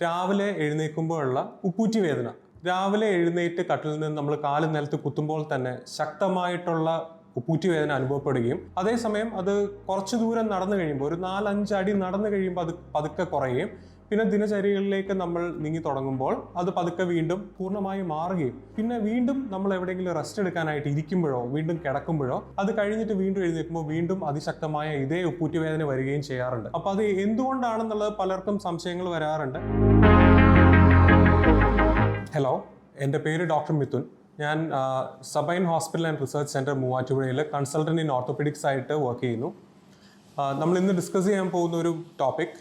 രാവിലെ എഴുന്നേൽക്കുമ്പോഴുള്ള ഉപ്പൂറ്റി വേദന. രാവിലെ എഴുന്നേറ്റ് കട്ടിൽ നിന്ന് നമ്മൾ കാൽ നിലത്ത് കുത്തുമ്പോൾ തന്നെ ശക്തമായിട്ടുള്ള ഉപ്പൂറ്റി വേദന അനുഭവപ്പെടുകയും അതേസമയം അത് കുറച്ച് ദൂരം നടന്നു കഴിയുമ്പോൾ ഒരു നാലഞ്ച് അടി നടന്നു കഴിയുമ്പോൾ അത് പതുക്കെ കുറയുകയും പിന്നെ ദിനചര്യകളിലേക്ക് നമ്മൾ നീങ്ങി തുടങ്ങുമ്പോൾ അത് പതുക്കെ വീണ്ടും പൂർണമായി മാറുകയും പിന്നെ വീണ്ടും നമ്മൾ എവിടെയെങ്കിലും റെസ്റ്റ് എടുക്കാനായിട്ട് ഇരിക്കുമ്പോഴോ വീണ്ടും കിടക്കുമ്പോഴോ അത് കഴിഞ്ഞിട്ട് വീണ്ടും എഴുന്നേൽക്കുമ്പോൾ വീണ്ടും അതിശക്തമായ ഇതേ ഉപ്പൂറ്റുവേദന വരികയും ചെയ്യാറുണ്ട്. അപ്പോൾ അത് എന്തുകൊണ്ടാണെന്നുള്ളത് പലർക്കും സംശയങ്ങൾ വരാറുണ്ട്. ഹലോ എന്റെ പേര് ഡോക്ടർ മിഥുൻ. ഞാൻ Sabine hospital and research centre മൂവാറ്റുപുഴയിൽ കൺസൾട്ടന്റ് ഇൻ ഓർത്തോപെഡിക്സ് ആയിട്ട് വർക്ക് ചെയ്യുന്നു. നമ്മൾ ഇന്ന് ഡിസ്കസ് ചെയ്യാൻ പോകുന്ന ഒരു ടോപ്പിക്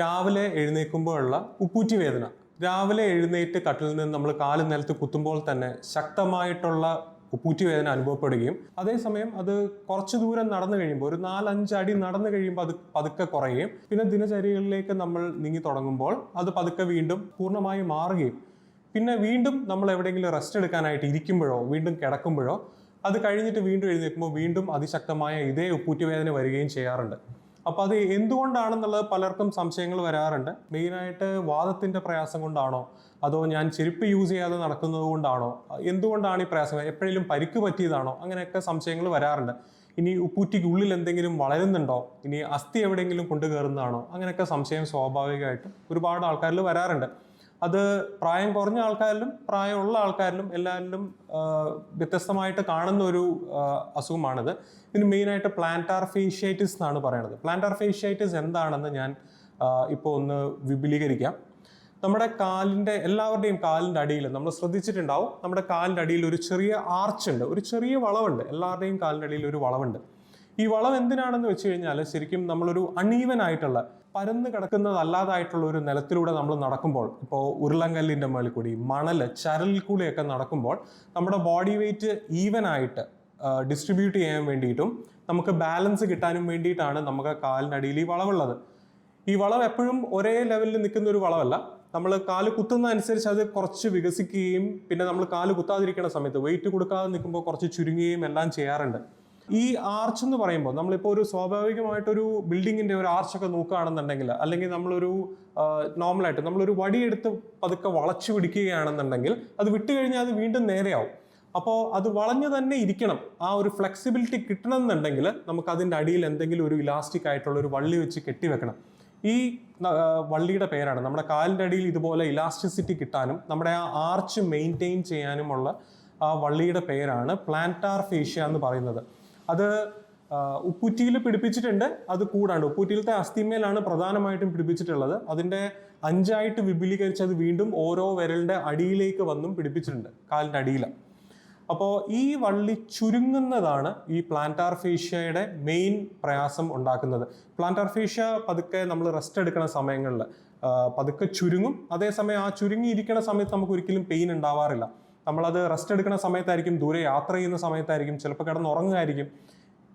രാവിലെ എഴുന്നേൽക്കുമ്പോഴുള്ള ഉപ്പൂറ്റി വേദന. രാവിലെ എഴുന്നേറ്റ് കട്ടിൽ നിന്ന് നമ്മൾ കാൽ നിലത്ത് കുത്തുമ്പോൾ തന്നെ ശക്തമായിട്ടുള്ള ഉപ്പൂറ്റി വേദന അനുഭവപ്പെടുകയും അതേസമയം അത് കുറച്ച് ദൂരം നടന്നു കഴിയുമ്പോൾ ഒരു നാലഞ്ച് അടി നടന്നു കഴിയുമ്പോൾ അത് പതുക്കെ കുറയുകയും പിന്നെ ദിനചര്യകളിലേക്ക് നമ്മൾ നീങ്ങി തുടങ്ങുമ്പോൾ അത് പതുക്കെ വീണ്ടും പൂർണമായി മാറുകയും പിന്നെ വീണ്ടും നമ്മൾ എവിടെയെങ്കിലും റെസ്റ്റ് എടുക്കാനായിട്ട് ഇരിക്കുമ്പോഴോ വീണ്ടും കിടക്കുമ്പോഴോ അത് കഴിഞ്ഞിട്ട് വീണ്ടും എഴുന്നേൽക്കുമ്പോൾ വീണ്ടും അതിശക്തമായ ഇതേ ഉപ്പൂറ്റി വേദന വരികയും ചെയ്യാറുണ്ട്. അപ്പോൾ അത് എന്തുകൊണ്ടാണെന്നുള്ളത് പലർക്കും സംശയങ്ങൾ വരാറുണ്ട്. മെയിനായിട്ട് വാദത്തിന്റെ പ്രയാസം കൊണ്ടാണോ? അതോ ഞാൻ ചെരുപ്പ് യൂസ് ചെയ്യാതെ നടക്കുന്നത് കൊണ്ടാണോ? എന്തുകൊണ്ടാണ് ഈ പ്രയാസം? എപ്പോഴെങ്കിലും പരിക്ക് പറ്റിയതാണോ? അങ്ങനെയൊക്കെ സംശയങ്ങൾ വരാറുണ്ട്. ഇനി ഉപ്പൂറ്റിക്ക് ഉള്ളിൽ എന്തെങ്കിലും വളരുന്നുണ്ടോ? ഇനി അസ്ഥി എവിടെയെങ്കിലും കൊണ്ടു കയറുന്നതാണോ അങ്ങനെയൊക്കെ സംശയം സ്വാഭാവികമായിട്ടും ഒരുപാട് ആൾക്കാരിൽ വരാറുണ്ട്. അത് പ്രായം കുറഞ്ഞ ആൾക്കാരിലും പ്രായമുള്ള ആൾക്കാരിലും എല്ലാവരിലും വ്യത്യസ്തമായിട്ട് കാണുന്ന ഒരു അസുഖമാണിത്. ഇതിന് മെയിനായിട്ട് പ്ലാന്റാർ ഫേഷ്യൈറ്റിസ് എന്നാണ് പറയുന്നത് പ്ലാന്റാർ ഫേഷ്യൈറ്റിസ് എന്താണെന്ന് ഞാൻ ഇപ്പോൾ ഒന്ന് വിപുലീകരിക്കാം. നമ്മുടെ കാലിന്റെ എല്ലാവരുടെയും കാലിന്റെ അടിയിൽ നമ്മൾ ശ്രദ്ധിച്ചിട്ടുണ്ടാവും നമ്മുടെ കാലിന്റെ അടിയിൽ ഒരു ചെറിയ ആർച്ച് ഉണ്ട് ഒരു ചെറിയ വളവുണ്ട്. എല്ലാവരുടെയും കാലിന്റെ അടിയിൽ ഒരു വളവുണ്ട്. ഈ വളവ് എന്തിനാണെന്ന് വെച്ച് കഴിഞ്ഞാൽ ശരിക്കും നമ്മളൊരു അണീവൻ ആയിട്ടുള്ള പരന്ന് കിടക്കുന്നതല്ലാതായിട്ടുള്ള ഒരു നിലത്തിലൂടെ നമ്മൾ നടക്കുമ്പോൾ ഇപ്പോൾ ഉരുളങ്കല്ലിന്റെ മേളിൽ കൂടി മണൽ ചരലിൽ കൂടിയൊക്കെ നടക്കുമ്പോൾ നമ്മുടെ ബോഡി വെയിറ്റ് ഈവൻ ആയിട്ട് ഡിസ്ട്രിബ്യൂട്ട് ചെയ്യാൻ വേണ്ടിയിട്ടും നമുക്ക് ബാലൻസ് കിട്ടാനും വേണ്ടിയിട്ടാണ് നമുക്ക് കാലിനടിയിൽ ഈ വളവുള്ളത്. ഈ വളവ് എപ്പോഴും ഒരേ ലെവലിൽ നിൽക്കുന്ന ഒരു വളവല്ല. നമ്മൾ കാൽ കുത്തുന്ന അനുസരിച്ച് അത് കുറച്ച് വികസിക്കുകയും പിന്നെ നമ്മൾ കാൽ കുത്താതിരിക്കുന്ന സമയത്ത് വെയിറ്റ് കൊടുക്കാതെ നിൽക്കുമ്പോൾ കുറച്ച് ചുരുങ്ങുകയും എല്ലാം ചെയ്യാറുണ്ട്. ഈ ആർച്ച് എന്ന് പറയുമ്പോൾ നമ്മളിപ്പോൾ ഒരു സ്വാഭാവികമായിട്ടൊരു ബിൽഡിങ്ങിന്റെ ഒരു ആർച്ചൊക്കെ നോക്കുകയാണെന്നുണ്ടെങ്കിൽ അല്ലെങ്കിൽ നമ്മളൊരു നോർമലായിട്ട് നമ്മളൊരു വടിയെടുത്ത് പതുക്കെ വളച്ചു പിടിക്കുകയാണെന്നുണ്ടെങ്കിൽ അത് വിട്ടു കഴിഞ്ഞാൽ അത് വീണ്ടും നേരെയാവും. അപ്പോൾ അത് വളഞ്ഞു തന്നെ ഇരിക്കണം. ആ ഒരു ഫ്ലെക്സിബിലിറ്റി കിട്ടണം എന്നുണ്ടെങ്കിൽ നമുക്ക് അതിന്റെ അടിയിൽ എന്തെങ്കിലും ഒരു ഇലാസ്റ്റിക് ആയിട്ടുള്ള ഒരു വള്ളി വെച്ച് കെട്ടിവെക്കണം ഈ വള്ളിയുടെ പേരാണ്. നമ്മുടെ കാലിന്റെ അടിയിൽ ഇതുപോലെ ഇലാസ്റ്റിസിറ്റി കിട്ടാനും നമ്മുടെ ആ ആർച്ച് മെയിന്റെയിൻ ചെയ്യാനുമുള്ള ആ വള്ളിയുടെ പേരാണ് പ്ലാന്റാർ ഫേഷ്യ എന്ന് പറയുന്നത്. അത് ഉപ്പുറ്റിയിൽ പിടിപ്പിച്ചിട്ടുണ്ട്. അത് കൂടാണ്ട്. ഉപ്പുറ്റിയിലത്തെ അസ്ഥിമേലാണ് പ്രധാനമായിട്ടും പിടിപ്പിച്ചിട്ടുള്ളത്. അതിന്റെ അഞ്ചായിട്ട് വിപുലീകരിച്ച് അത് വീണ്ടും ഓരോ വിരലിന്റെ അടിയിലേക്ക് വന്നും പിടിപ്പിച്ചിട്ടുണ്ട്. കാലിന്റെ അടിയിൽ അപ്പോൾ ഈ വള്ളി ചുരുങ്ങുന്നതാണ് ഈ പ്ലാന്റാർ ഫേഷ്യയുടെ മെയിൻ പ്രയാസം ഉണ്ടാക്കുന്നത്. പ്ലാന്റാർ ഫേഷ്യ പതുക്കെ നമ്മൾ റെസ്റ്റ് എടുക്കുന്ന സമയങ്ങളിൽ പതുക്കെ ചുരുങ്ങും. അതേസമയം ആ ചുരുങ്ങിയിരിക്കുന്ന സമയത്ത് നമുക്ക് ഒരിക്കലും പെയിൻ ഉണ്ടാവാറില്ല. നമ്മളത് റെസ്റ്റ് എടുക്കുന്ന സമയത്തായിരിക്കും ദൂരെ യാത്ര ചെയ്യുന്ന സമയത്തായിരിക്കും ചിലപ്പോൾ കിടന്ന് ഉറങ്ങുമായിരിക്കും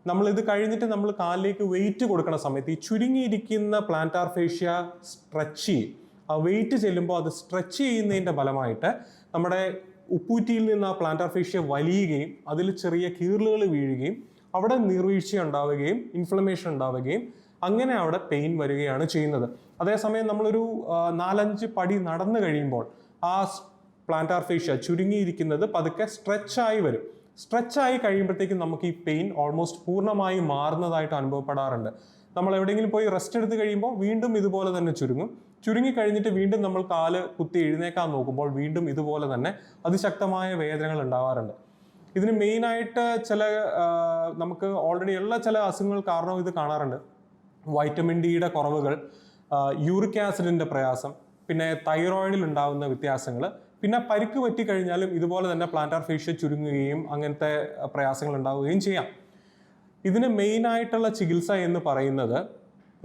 നമ്മൾ ഇത് കഴിഞ്ഞിട്ട് നമ്മൾ കാലിലേക്ക് വെയിറ്റ് കൊടുക്കുന്ന സമയത്ത് ഈ ചുരുങ്ങിയിരിക്കുന്ന പ്ലാന്റാർ ഫേഷ്യ സ്ട്രെച്ച് ചെയ്യും ആ വെയിറ്റ് ചെല്ലുമ്പോൾ അത് സ്ട്രെച്ച് ചെയ്യുന്നതിന്റെ ഫലമായിട്ട് നമ്മുടെ ഉപ്പൂറ്റിയിൽ നിന്ന് ആ പ്ലാന്റാർ ഫേഷ്യ വലിയുകയും അതിൽ ചെറിയ കീറലുകൾ വീഴുകയും അവിടെ നീർവീഴ്ച ഉണ്ടാവുകയും ഇൻഫ്ലമേഷൻ ഉണ്ടാവുകയും അങ്ങനെ അവിടെ പെയിൻ വരികയാണ് ചെയ്യുന്നത്. അതേസമയം നമ്മളൊരു നാലഞ്ച് പടി നടന്നു കഴിയുമ്പോൾ ആ പ്ലാന്റാർ ഫേഷ്യ ചുരുങ്ങിയിരിക്കുന്നത് പതുക്കെ സ്ട്രെച്ചായി വരും. സ്ട്രെച്ചായി കഴിയുമ്പോഴത്തേക്കും നമുക്ക് ഈ പെയിൻ ഓൾമോസ്റ്റ് പൂർണമായി മാറുന്നതായിട്ട് അനുഭവപ്പെടാറുണ്ട്. നമ്മൾ എവിടെയെങ്കിലും പോയി റെസ്റ്റ് എടുത്ത് കഴിയുമ്പോൾ വീണ്ടും ഇതുപോലെ തന്നെ ചുരുങ്ങും. ചുരുങ്ങി കഴിഞ്ഞിട്ട് വീണ്ടും നമ്മൾ കാൽ കുത്തി എഴുന്നേക്കാൻ നോക്കുമ്പോൾ വീണ്ടും ഇതുപോലെ തന്നെ അതിശക്തമായ വേദനകൾ ഉണ്ടാവാറുണ്ട്. ഇതിന് മെയിനായിട്ട് ചില നമുക്ക് ഓൾറെഡി ഉള്ള ചില അസുഖങ്ങൾ കാരണം ഇത് കാണാറുണ്ട്. വൈറ്റമിൻ ഡിയുടെ കുറവുകൾ യൂറിക് ആസിഡിന്റെ പ്രയാസം പിന്നെ തൈറോയിഡിൽ ഉണ്ടാകുന്ന വ്യത്യാസങ്ങൾ പിന്നെ പരിക്ക് പറ്റിക്കഴിഞ്ഞാലും ഇതുപോലെ തന്നെ പ്ലാന്റാർ ഫേഷ്യ ചുരുങ്ങുകയും അങ്ങനത്തെ പ്രയാസങ്ങൾ ഉണ്ടാവുകയും ചെയ്യാം. ഇതിന് മെയിൻ ആയിട്ടുള്ള ചികിത്സ എന്ന് പറയുന്നത്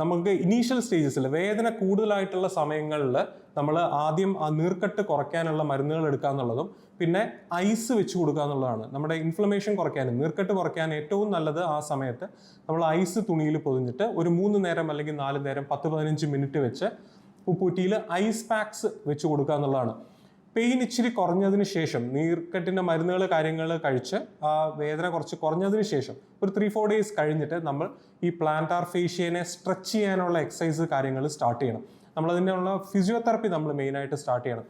നമുക്ക് ഇനീഷ്യൽ സ്റ്റേജസിൽ വേദന കൂടുതലായിട്ടുള്ള സമയങ്ങളിൽ നമ്മൾ ആദ്യം ആ നീർക്കെട്ട് കുറയ്ക്കാനുള്ള മരുന്നുകൾ എടുക്കുക എന്നുള്ളതും പിന്നെ ഐസ് വെച്ച് കൊടുക്കുക എന്നുള്ളതാണ്. നമ്മുടെ ഇൻഫ്ലമേഷൻ കുറയ്ക്കാനും നീർക്കെട്ട് കുറയ്ക്കാൻ ഏറ്റവും നല്ലത് ആ സമയത്ത് നമ്മൾ ഐസ് തുണിയിൽ പൊതിഞ്ഞിട്ട് ഒരു മൂന്ന് നേരം അല്ലെങ്കിൽ നാല് നേരം പത്ത് പതിനഞ്ച് മിനിറ്റ് വെച്ച് ഉപ്പൂറ്റിയിൽ ഐസ് പാക്സ് വെച്ച് കൊടുക്കുക എന്നുള്ളതാണ്. പെയിൻ ഇച്ചിരി കുറഞ്ഞതിന് ശേഷം നീർക്കെട്ടിന്റെ മരുന്നുകൾ കാര്യങ്ങൾ കഴിച്ച് ആ വേദന കുറച്ച് കുറഞ്ഞതിന് ശേഷം ഒരു ത്രീ ഫോർ ഡേയ്സ് കഴിഞ്ഞിട്ട് നമ്മൾ ഈ പ്ലാന്റാർ ഫേഷ്യനെ സ്ട്രെച്ച് ചെയ്യാനുള്ള എക്സസൈസ് കാര്യങ്ങൾ സ്റ്റാർട്ട് ചെയ്യണം. നമ്മളതിനുള്ള ഫിസിയോതെറപ്പി നമ്മൾ മെയിനായിട്ട് സ്റ്റാർട്ട് ചെയ്യണം.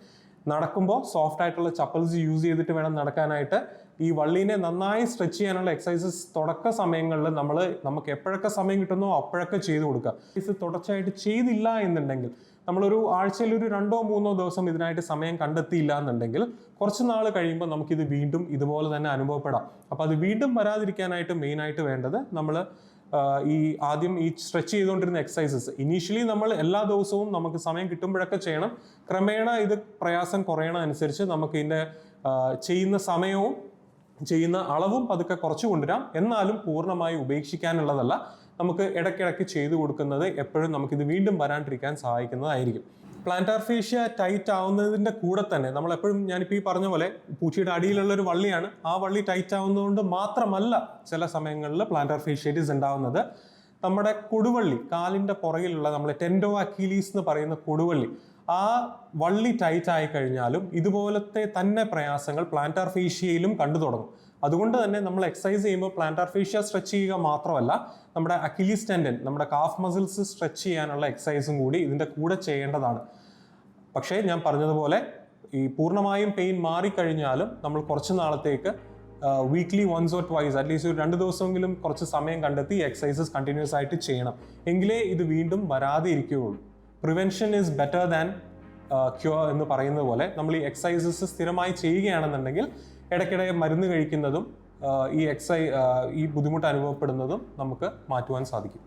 നടക്കുമ്പോൾ സോഫ്റ്റ് ആയിട്ടുള്ള ചപ്പൽസ് യൂസ് ചെയ്തിട്ട് വേണം നടക്കാനായിട്ട്. ഈ വള്ളീനെ നന്നായി സ്ട്രെച്ച് ചെയ്യാനുള്ള എക്സസൈസസ് തുടക്ക സമയങ്ങളിൽ നമ്മൾ നമുക്ക് എപ്പോഴൊക്കെ സമയം കിട്ടുന്നോ അപ്പോഴൊക്കെ ചെയ്തു കൊടുക്കുക. ഇത് തുടർച്ചയായിട്ട് ചെയ്തില്ല എന്നുണ്ടെങ്കിൽ നമ്മളൊരു ആഴ്ചയിൽ ഒരു രണ്ടോ മൂന്നോ ദിവസം ഇതിനായിട്ട് സമയം കണ്ടെത്തിയില്ല എന്നുണ്ടെങ്കിൽ കുറച്ച് നാൾ കഴിയുമ്പോൾ നമുക്കിത് വീണ്ടും ഇതുപോലെ തന്നെ അനുഭവപ്പെടാം. അപ്പോൾ അത് വീണ്ടും വരാതിരിക്കാനായിട്ട് മെയിനായിട്ട് വേണ്ടത് നമ്മൾ ഈ ആദ്യം ഈ സ്ട്രെച്ച് ചെയ്തുകൊണ്ടിരുന്ന എക്സസൈസസ് ഇനീഷ്യലി നമ്മൾ എല്ലാ ദിവസവും നമുക്ക് സമയം കിട്ടുമ്പോഴൊക്കെ ചെയ്യണം. ക്രമേണ ഇത് പ്രയാസം കുറയണ അനുസരിച്ച് നമുക്ക് ഇതിന്റെ ചെയ്യുന്ന സമയവും ചെയ്യുന്ന അളവും പതുക്കെ കുറച്ച് കൊണ്ടുവരാം. എന്നാലും പൂർണമായി ഉപേക്ഷിക്കാനുള്ളതല്ല. നമുക്ക് ഇടയ്ക്കിടയ്ക്ക് ചെയ്തു കൊടുക്കുന്നത് എപ്പോഴും നമുക്കിത് വീണ്ടും വരാണ്ടിരിക്കാൻ സഹായിക്കുന്നതായിരിക്കും. പ്ലാന്റാർ ഫേഷ്യ ടൈറ്റ് ആവുന്നതിന്റെ കൂടെ തന്നെ നമ്മൾ എപ്പോഴും ഞാനിപ്പോൾ ഈ പറഞ്ഞ പോലെ പൂച്ചയുടെ അടിയിലുള്ള ഒരു വള്ളിയാണ്. ആ വള്ളി ടൈറ്റ് ആവുന്നതുകൊണ്ട് മാത്രമല്ല ചില സമയങ്ങളിൽ പ്ലാന്റാർ ഫേഷ്യൈറ്റിസ് ഉണ്ടാവുന്നത്. നമ്മുടെ കൊടുവള്ളി കാലിന്റെ പുറകിലുള്ള നമ്മൾ ടെൻഡോ അക്കീലീസ് എന്ന് പറയുന്ന കൊടുവള്ളി ആ വള്ളി ടൈറ്റ് ആയി കഴിഞ്ഞാലും ഇതുപോലത്തെ തന്നെ പ്രയാസങ്ങൾ പ്ലാന്റാർ ഫേഷ്യയിലും കണ്ടു തുടങ്ങും. അതുകൊണ്ട് തന്നെ നമ്മൾ എക്സസൈസ് ചെയ്യുമ്പോൾ പ്ലാന്റാർ ഫേഷ്യ സ്ട്രെച്ച് ചെയ്യുക മാത്രമല്ല നമ്മുടെ അക്കിലീസ് ടെൻഡൻ നമ്മുടെ കാഫ് മസിൽസ് സ്ട്രെച്ച് ചെയ്യാനുള്ള എക്സസൈസും കൂടി ഇതിന്റെ കൂടെ ചെയ്യേണ്ടതാണ്. പക്ഷേ ഞാൻ പറഞ്ഞതുപോലെ ഈ പൂർണമായും പെയിൻ മാറിക്കഴിഞ്ഞാലും നമ്മൾ കുറച്ച് നാളത്തേക്ക് weekly once or twice at least ഒരു രണ്ട് ദിവസമെങ്കിലും കുറച്ച് സമയം കണ്ടെത്തി എക്സസൈസസ് കണ്ടിന്യൂസ് ആയിട്ട് ചെയ്യണം. എങ്കിലേ ഇത് വീണ്ടും വരാതെ ഇരിക്കുകയുള്ളൂ. Prevention is better than cure എന്ന് പറയുന്നത് പോലെ നമ്മൾ ഈ എക്സസൈസസ് സ്ഥിരമായി ചെയ്യുകയാണെന്നുണ്ടെങ്കിൽ ഇടയ്ക്കിടെ മരുന്ന് കഴിക്കുന്നതും ഈ എക്സൈ ഈ ബുദ്ധിമുട്ട് അനുഭവപ്പെടുന്നതും നമുക്ക് മാറ്റുവാൻ സാധിക്കും.